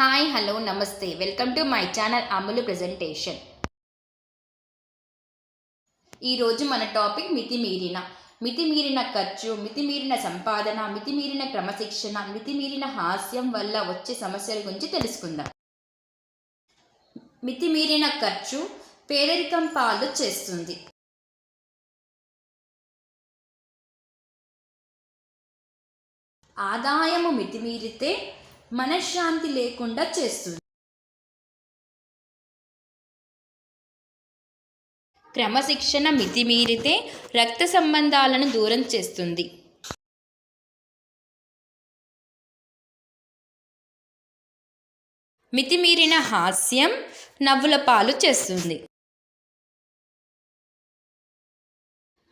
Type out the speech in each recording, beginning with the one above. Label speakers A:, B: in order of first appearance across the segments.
A: Hi hello namaste welcome to my channel అమలు presentation ఈరోజు మన టాపిక్ మితిమీరిన మితిమీరిన ఖర్చు మితిమీరిన సంపాదన మితిమీరిన క్రమశిక్షణ మితిమీరిన హాస్యం వల్ల వచ్చే సమస్యల గురించి తెలుసుకుందాం. మితిమీరిన ఖర్చు పేదరికం పాలు చేస్తుంది. ఆదాయము మితిమీరితే మనశ్శాంతి లేకుండా చేస్తుంది. క్రమశిక్షణ మితిమీరితే రక్త సంబంధాలను దూరం చేస్తుంది. మితిమీరిన హాస్యం నవ్వుల పాలు చేస్తుంది.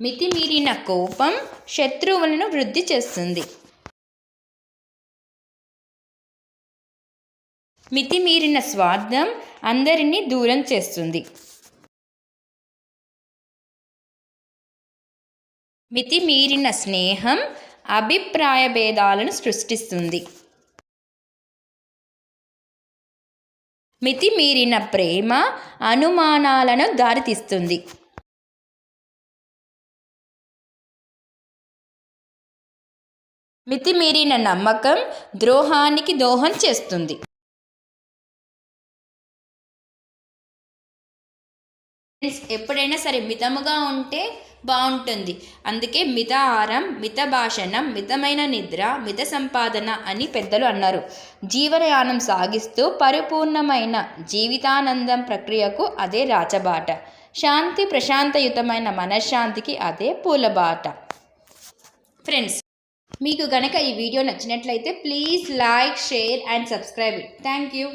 A: మితిమీరిన కోపం శత్రువులను వృద్ధి చేస్తుంది. మితిమీరిన స్వార్థం అందరినీ దూరం చేస్తుంది. మితిమీరిన స్నేహం అభిప్రాయ భేదాలను సృష్టిస్తుంది. మితిమీరిన ప్రేమ అనుమానాలను దారితీస్తుంది. మితిమీరిన నమ్మకం ద్రోహానికి దోహం చేస్తుంది. ఎప్పుడైనా సరే మితముగా ఉంటే బాగుంటుంది. అందుకే మిత ఆహారం మిత భాషణం మితమైన నిద్ర మిత సంపాదన అని పెద్దలు అన్నారు. జీవనయానం సాగిస్తూ పరిపూర్ణమైన జీవితానందం ప్రక్రియకు అదే రాచబాట. శాంతి ప్రశాంతయుతమైన మనశ్శాంతికి అదే పూలబాట. ఫ్రెండ్స్ మీకు గనక ఈ వీడియో నచ్చినట్లయితే please like share and subscribe thank you